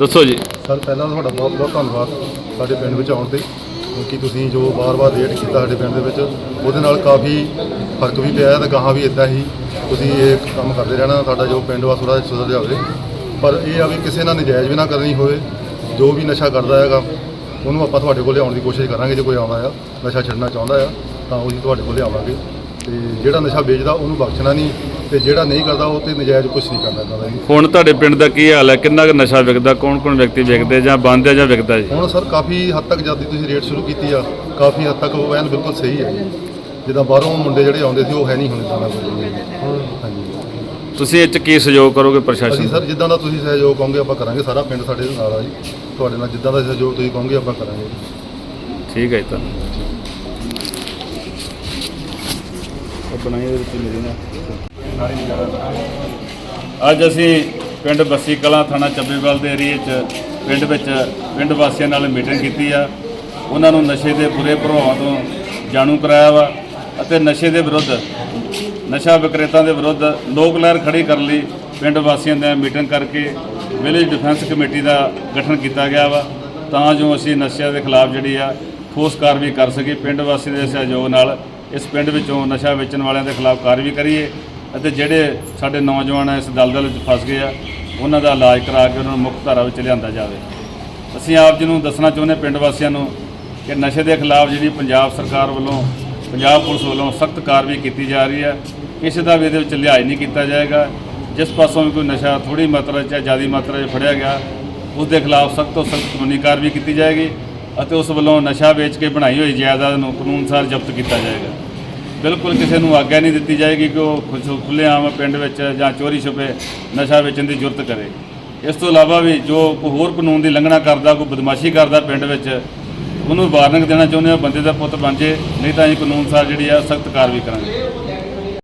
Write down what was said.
ਦੱਸੋ ਜੀ। ਸਰ, ਪਹਿਲਾਂ ਤਾਂ ਤੁਹਾਡਾ ਬਹੁਤ ਬਹੁਤ ਧੰਨਵਾਦ ਸਾਡੇ ਪਿੰਡ ਵਿੱਚ ਆਉਣ ਤੇ, ਕਿਉਂਕਿ ਤੁਸੀਂ ਜੋ ਵਾਰ-ਵਾਰ ਰੇਟ ਕੀਤਾ ਸਾਡੇ ਪਿੰਡ ਦੇ ਵਿੱਚ, ਉਹਦੇ ਨਾਲ ਕਾਫੀ ਫ਼ਰਕ ਵੀ ਪਿਆ ਹੈ ਤੇ ਗਾਹਾਂ ਵੀ ਇਦਾਂ ਹੀ ਤੁਸੀਂ ਇਹ ਕੰਮ ਕਰਦੇ ਰਹਿਣਾ ਸਾਡਾ ਜੋ ਪਿੰਡ ਵਾ ਥੋੜਾ ਸੁਧਰ ਜਾਵੇ। ਪਰ ਇਹ ਆ ਵੀ ਕਿਸੇ ਨਾਲ ਨਜਾਇਜ਼ ਵੀ ਨਾ ਕਰਨੀ ਹੋਵੇ, ਜੋ ਵੀ ਨਸ਼ਾ ਕਰਦਾ ਹੈਗਾ, ਉਹਨੂੰ ਆਪਾਂ ਤੁਹਾਡੇ ਕੋਲ ਲਿਆਉਣ ਦੀ ਕੋਸ਼ਿਸ਼ ਕਰਾਂਗੇ, ਜੇ ਕੋਈ ਆਉਂਦਾ ਆ, ਨਸ਼ਾ ਛੱਡਣਾ ਚਾਹੁੰਦਾ ਆ, ਤਾਂ ਉਹ ਜੀ ਤੁਹਾਡੇ ਕੋਲ ਲਿਆਵਾਂਗੇ ਤੇ ਜਿਹੜਾ ਨਸ਼ਾ ਵੇਚਦਾ, ਉਹਨੂੰ ਬਖਸ਼ਣਾ ਨਹੀਂ ਤੇ ਜਿਹੜਾ ਨਹੀਂ ਕਰਦਾ ਉਹ ਤੇ ਨਜਾਇਜ਼ ਕੁਝ ਨਹੀਂ ਕਰਨਾ ਚਾਹੁੰਦਾ ਜੀ। ਹੁਣ ਤੁਹਾਡੇ ਪਿੰਡ ਦਾ ਕੀ ਹਾਲ ਹੈ? ਕਿੰਨਾ ਕੁ ਨਸ਼ਾ ਵਿਕਦਾ? ਕੌਣ ਕੌਣ ਵਿਅਕਤੀ ਵਿਕਦੇ ਜਾਂ ਬੰਦ ਹੈ ਜਾਂ ਵਿਕਦਾ ਜੀ? ਹੁਣ ਸਰ ਕਾਫੀ ਹੱਦ ਤੱਕ ਜਦ ਦੀ ਤੁਸੀਂ ਰੇਟ ਸ਼ੁਰੂ ਕੀਤੀ ਆ ਕਾਫੀ ਹੱਦ ਤੱਕ ਉਹ ਐਨ ਬਿਲਕੁਲ ਸਹੀ ਹੈ ਜੀ। ਜਿੱਦਾਂ ਬਾਹਰੋਂ ਮੁੰਡੇ ਜਿਹੜੇ ਆਉਂਦੇ ਸੀ ਉਹ ਹੈ ਨਹੀਂ ਹੁਣ ਇਦਾਂ ਦਾ ਕੋਈ। ਹਾਂਜੀ। ਤੁਸੀਂ ਇਹ ਚ ਕੀ ਸਹਿਯੋਗ ਕਰੋਗੇ ਅਸੀਂ ਪ੍ਰਸ਼ਾਸਨ ਦਾ ਸਰ ਜਿੱਦਾਂ ਦਾ ਤੁਸੀਂ ਸਹਿਯੋਗ ਕਹੋਗੇ ਆਪਾਂ ਕਰਾਂਗੇ। ਸਾਰਾ ਪਿੰਡ ਸਾਡੇ ਨਾਲ ਆ ਜੀ। ਤੁਹਾਡੇ ਨਾਲ ਜਿੱਦਾਂ ਦਾ ਸਹਿਯੋਗ ਤੁਸੀਂ ਕਹੋਗੇ ਆਪਾਂ ਕਰਾਂਗੇ। ਠੀਕ ਹੈ ਜੀ ਤਾਂ ਅੱਜ ਅਸੀਂ ਪਿੰਡ ਬੱਸੀ ਕਲਾਂ ਥਾਣਾ ਚੱਬੇਵਾਲ ਦੇ ਏਰੀਏ 'ਚ ਪਿੰਡ ਵਿੱਚ ਪਿੰਡ ਵਾਸੀਆਂ ਨਾਲ ਮੀਟਿੰਗ ਕੀਤੀ ਆ। ਉਹਨਾਂ ਨੂੰ ਨਸ਼ੇ ਦੇ ਬੁਰੇ ਪ੍ਰਭਾਵਾਂ ਤੋਂ ਜਾਣੂ ਕਰਾਇਆ ਵਾ ਅਤੇ ਨਸ਼ੇ ਦੇ ਵਿਰੁੱਧ, ਨਸ਼ਾ ਵਿਕਰੇਤਾ ਦੇ ਵਿਰੁੱਧ ਲੋਕ ਲਹਿਰ ਖੜੀ ਕਰਨ ਲਈ ਪਿੰਡ ਵਾਸੀਆਂ ਨੇ ਮੀਟਿੰਗ ਕਰਕੇ ਵਿਲੇਜ ਡਿਫੈਂਸ ਕਮੇਟੀ ਦਾ ਗਠਨ ਕੀਤਾ ਗਿਆ ਵਾ। ਤਾਂ ਜੋ ਅਸੀਂ ਨਸ਼ਿਆਂ ਦੇ ਖਿਲਾਫ ਜਿਹੜੀ ਆ, ਠੋਸ ਕਾਰਵਾਈ ਕਰ ਸਕੀਏ। ਪਿੰਡ ਵਾਸੀਆਂ ਦੇ ਸਹਿਯੋਗ ਨਾਲ ਇਸ ਪਿੰਡ ਵਿੱਚੋਂ ਨਸ਼ਾ ਵੇਚਣ ਵਾਲਿਆਂ ਦੇ ਖਿਲਾਫ ਕਾਰਵਾਈ ਕਰੀਏ। ਅਤੇ ਜਿਹੜੇ ਸਾਡੇ ਨੌਜਵਾਨ ਇਸ ਦਲਦਲ ਵਿੱਚ ਫਸ ਗਏ ਆ, ਉਹਨਾਂ ਦਾ ਇਲਾਜ ਕਰਾ ਕੇ ਉਹਨਾਂ ਨੂੰ ਮੁੱਖ ਧਾਰਾ ਵਿੱਚ ਲਿਆਂਦਾ ਜਾਵੇ। ਅਸੀਂ ਆਪ ਜੀ ਨੂੰ ਦੱਸਣਾ ਚਾਹੁੰਦੇ ਪਿੰਡ ਵਾਸੀਆਂ ਨੂੰ ਕਿ ਨਸ਼ੇ ਦੇ ਖਿਲਾਫ ਜਿਹੜੀ ਪੰਜਾਬ ਸਰਕਾਰ ਵੱਲੋਂ, ਪੰਜਾਬ ਪੁਲਿਸ ਵੱਲੋਂ ਸਖਤ ਕਾਰਵਾਈ ਕੀਤੀ ਜਾ ਰਹੀ ਹੈ। ਕਿਸੇ ਦਾ ਵੀ ਇਹਦੇ ਵਿੱਚ ਲਿਹਾਜ਼ ਨਹੀਂ ਕੀਤਾ ਜਾਏਗਾ। ਜਿਸ ਪਾਸੋਂ ਵੀ ਕੋਈ ਨਸ਼ਾ ਥੋੜੀ ਮਾਤਰਾ 'ਚ ਜਾਂ ਜ਼ਿਆਦਾ ਮਾਤਰਾ 'ਚ ਫੜਿਆ ਗਿਆ, ਉਸ ਦੇ ਖਿਲਾਫ ਸਖਤ ਤੋਂ ਸਖਤ ਕਾਨੂੰਨੀ ਕਾਰਵਾਈ ਕੀਤੀ ਜਾਏਗੀ ਅਤੇ ਉਸ ਵੱਲੋਂ ਨਸ਼ਾ ਵੇਚ ਕੇ ਬਣਾਈ ਹੋਈ ਜਾਇਦਾਦ ਨੂੰ ਕਾਨੂੰਨ ਅਨੁਸਾਰ ਜ਼ਬਤ ਕੀਤਾ ਜਾਏਗਾ। ਬਿਲਕੁਲ ਕਿਸੇ ਨੂੰ ਆਗਿਆ ਨਹੀਂ ਦਿੱਤੀ ਜਾਏਗੀ ਕਿ ਉਹ ਖੁੱਲ੍ਹੇਆਮ ਪਿੰਡ ਵਿੱਚ ਜਾਂ ਚੋਰੀ ਛੁਪੇ ਨਸ਼ਾ ਵੇਚਣ ਦੀ ਜ਼ਰੂਰਤ ਕਰੇ। ਇਸ ਤੋਂ ਇਲਾਵਾ ਵੀ ਜੋ ਕੋਈ ਹੋਰ ਕਾਨੂੰਨ ਦੀ ਲੰਘਣਾ ਕਰਦਾ, ਕੋਈ ਬਦਮਾਸ਼ੀ ਕਰਦਾ ਪਿੰਡ ਵਿੱਚ, ਉਹਨੂੰ ਵਾਰਨਿੰਗ ਦੇਣਾ ਚਾਹੁੰਦੇ ਹਾਂ, ਬੰਦੇ ਦਾ ਪੁੱਤ ਬਣ ਜੇ, ਨਹੀਂ ਤਾਂ ਅਸੀਂ ਕਾਨੂੰਨ ਅਨੁਸਾਰ ਜਿਹੜੀ ਆ ਸਖਤ ਕਾਰਵਾਈ ਕਰਾਂਗੇ।